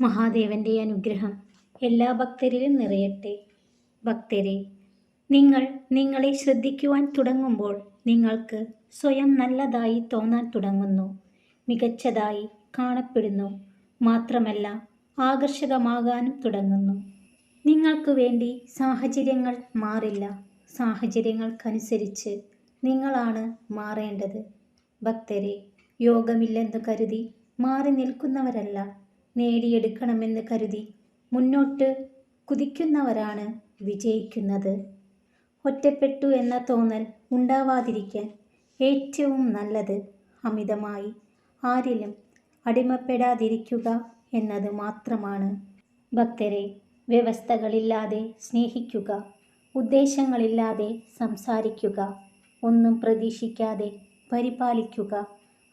മഹാദേവന്റെ അനുഗ്രഹം എല്ലാ ഭക്തരിലും നിറയട്ടെ. ഭക്തരെ നിങ്ങൾ നിങ്ങളെ ശ്രദ്ധിക്കുവാൻ തുടങ്ങുമ്പോൾ നിങ്ങൾക്ക് സ്വയം നല്ലതായി തോന്നാൻ തുടങ്ങുന്നു. മികച്ചതായി കാണപ്പെടുന്നു. മാത്രമല്ല ആകർഷകമാകാനും തുടങ്ങുന്നു. നിങ്ങൾക്ക് വേണ്ടി സാഹചര്യങ്ങൾ മാറില്ല. സാഹചര്യങ്ങൾക്കനുസരിച്ച് നിങ്ങളാണ് മാറേണ്ടത്. ഭക്തരെ യോഗമില്ലെന്ന് കരുതി മാറി നിൽക്കുന്നവരല്ല. നേടിയെടുക്കണമെന്ന് കരുതി മുന്നോട്ട് കുതിക്കുന്നവരാണ് വിജയിക്കുന്നത്. ഒറ്റപ്പെട്ടു എന്ന തോന്നൽ ഉണ്ടാവാതിരിക്കാൻ ഏറ്റവും നല്ലത് അമിതമായി ആരിലും അടിമപ്പെടാതിരിക്കുക എന്നത് മാത്രമാണ്. ഭക്തരെ വ്യവസ്ഥകളില്ലാതെ സ്നേഹിക്കുക ഉദ്ദേശങ്ങളില്ലാതെ സംസാരിക്കുക ഒന്നും പ്രതീക്ഷിക്കാതെ പരിപാലിക്കുക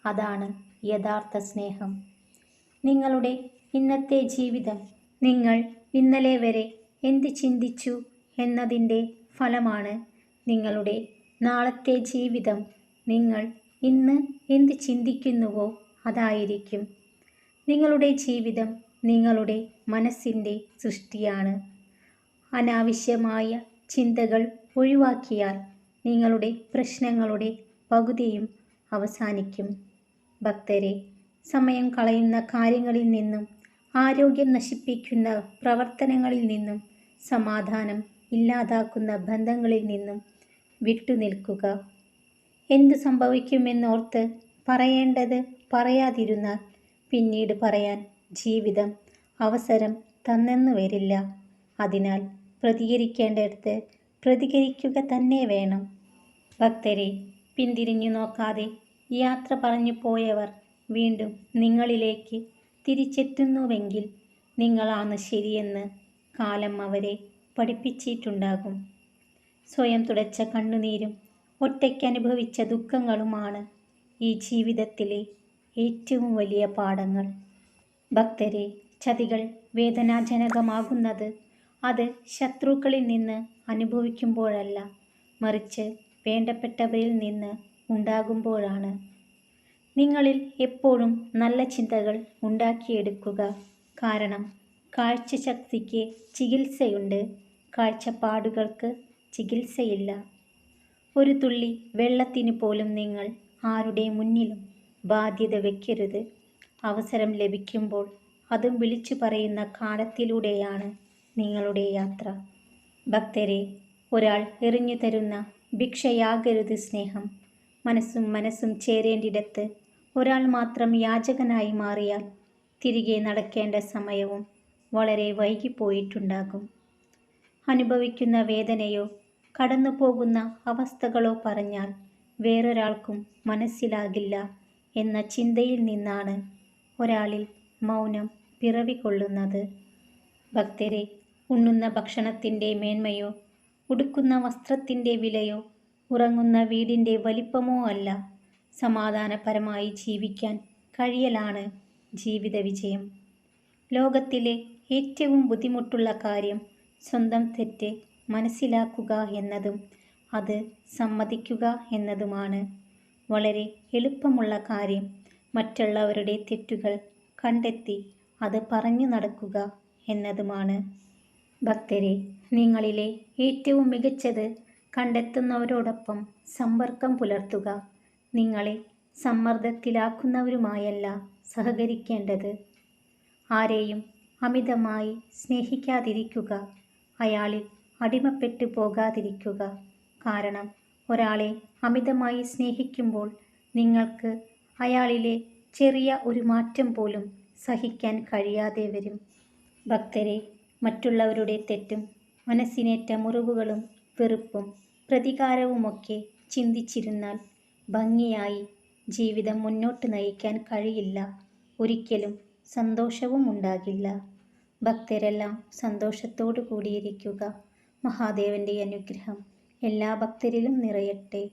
അതാണ് യഥാർത്ഥ സ്നേഹം. നിങ്ങളുടെ ഇന്നത്തെ ജീവിതം നിങ്ങൾ ഇന്നലെ വരെ എന്ത് ചിന്തിച്ചു എന്നതിന്റെ ഫലമാണ് നിങ്ങളുടെ നാളത്തെ ജീവിതം. നിങ്ങൾ ഇന്ന് എന്ത് ചിന്തിക്കുന്നുവോ അതായിരിക്കും. നിങ്ങളുടെ ജീവിതം നിങ്ങളുടെ മനസ്സിന്റെ സൃഷ്ടിയാണ്. അനാവശ്യമായ ചിന്തകൾ ഒഴിവാക്കിയാൽ നിങ്ങളുടെ പ്രശ്നങ്ങളുടെ പകുതിയും അവസാനിക്കും. ഭക്തരെ സമയം കളയുന്ന കാര്യങ്ങളിൽ നിന്നും ആരോഗ്യം നശിപ്പിക്കുന്ന പ്രവർത്തനങ്ങളിൽ നിന്നും സമാധാനം ഇല്ലാതാക്കുന്ന ബന്ധങ്ങളിൽ നിന്നും വിട്ടുനിൽക്കുക എന്തു സംഭവിക്കുമെന്നോർത്ത് പറയേണ്ടത് പറയാതിരുന്നാൽ പിന്നീട് പറയാൻ ജീവിതം അവസരം തന്നെന്നു വരില്ല. അതിനാൽ പ്രതികരിക്കേണ്ടടുത്ത് പ്രതികരിക്കുക തന്നെ വേണം. ഭക്തരെ പിന്തിരിഞ്ഞു നോക്കാതെ യാത്ര പറഞ്ഞു പോയവർ വീണ്ടും നിങ്ങളിലേക്ക് തിരിച്ചെത്തുന്നുവെങ്കിൽ നിങ്ങളാണ് ശരിയെന്ന് കാലം അവരെ പഠിപ്പിച്ചിട്ടുണ്ടാകും. സ്വയം തുടച്ച കണ്ണുനീരും ഒറ്റയ്ക്ക് അനുഭവിച്ച ദുഃഖങ്ങളുമാണ് ഈ ജീവിതത്തിലെ ഏറ്റവും വലിയ പാഠങ്ങൾ. ഭക്തരെ ചതികൾ വേദനാജനകമാകുന്നത് അത് ശത്രുക്കളിൽ നിന്ന് അനുഭവിക്കുമ്പോഴല്ല മറിച്ച് വേണ്ടപ്പെട്ടവരിൽ നിന്ന് ഉണ്ടാകുമ്പോഴാണ്. നിങ്ങളിൽ എപ്പോഴും നല്ല ചിന്തകൾ ഉണ്ടാക്കിയെടുക്കുക. കാരണം കാഴ്ചശക്തിക്ക് ചികിത്സയുണ്ട്. കാഴ്ചപ്പാടുകൾക്ക് ചികിത്സയില്ല. ഒരു തുള്ളി വെള്ളത്തിന് പോലും നിങ്ങൾ ആരുടെ മുന്നിലും ബാധ്യത വയ്ക്കരുത് അവസരം ലഭിക്കുമ്പോൾ അതും വിളിച്ചു പറയുന്ന കാലത്തിലൂടെയാണ് നിങ്ങളുടെ യാത്ര. ഭക്തരെ ഒരാൾ എറിഞ്ഞു തരുന്ന ഭിക്ഷയാകരുത് സ്നേഹം. മനസ്സും മനസ്സും ചേരേണ്ടിടത്ത് ഒരാൾ മാത്രം യാചകനായി മാറിയാൽ തിരികെ നടക്കേണ്ട സമയവും വളരെ വൈകിപ്പോയിട്ടുണ്ടാകും. അനുഭവിക്കുന്ന വേദനയോ കടന്നു പോകുന്ന അവസ്ഥകളോ പറഞ്ഞാൽ വേറൊരാൾക്കും മനസ്സിലാകില്ല എന്ന ചിന്തയിൽ നിന്നാണ് ഒരാളിൽ മൗനം പിറവികൊള്ളുന്നത് ഭക്തരെ ഉണ്ണുന്ന ഭക്ഷണത്തിന്റെ മേന്മയോ ഉടുക്കുന്ന വസ്ത്രത്തിന്റെ വിലയോ ഉറങ്ങുന്ന വീടിന്റെ വലിപ്പമോ അല്ല സമാധാനപരമായി ജീവിക്കാൻ കഴിയലാണ് ജീവിത വിജയം ലോകത്തിലെ ഏറ്റവും ബുദ്ധിമുട്ടുള്ള കാര്യം സ്വന്തം തെറ്റ് മനസ്സിലാക്കുക എന്നതും അത് സമ്മതിക്കുക എന്നതുമാണ്. വളരെ എളുപ്പമുള്ള കാര്യം മറ്റുള്ളവരുടെ തെറ്റുകൾ കണ്ടെത്തി അത് പറഞ്ഞു നടക്കുക എന്നതുമാണ്. ഭക്തരെ നിങ്ങളിലെ ഏറ്റവും മികച്ചത് കണ്ടെത്തുന്നവരോടൊപ്പം സമ്പർക്കം പുലർത്തുക. നിങ്ങളെ സമ്മർദ്ദത്തിലാക്കുന്നവരുമായല്ല സഹകരിക്കേണ്ടത്. ആരെയും അമിതമായി സ്നേഹിക്കാതിരിക്കുക അയാളിൽ അടിമപ്പെട്ടു പോകാതിരിക്കുക. കാരണം ഒരാളെ അമിതമായി സ്നേഹിക്കുമ്പോൾ നിങ്ങൾക്ക് അയാളിലെ ചെറിയ ഒരു മാറ്റം പോലും സഹിക്കാൻ കഴിയാതെ വരും. ഭക്തരെ മറ്റുള്ളവരുടെ തെറ്റും മനസ്സിനേറ്റ മുറിവുകളും വെറുപ്പും പ്രതികാരവുമൊക്കെ ചിന്തിച്ചിരുന്നാൽ ഭംഗിയായി ജീവിതം മുന്നോട്ട് നയിക്കാൻ കഴിയില്ല. ഒരിക്കലും സന്തോഷവും ഉണ്ടാകില്ല. ഭക്തരെല്ലാം സന്തോഷത്തോടു കൂടിയിരിക്കുക. മഹാദേവന്റെ അനുഗ്രഹം എല്ലാ ഭക്തരിലും നിറയട്ടെ.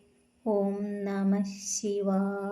ഓം നമ ശിവായ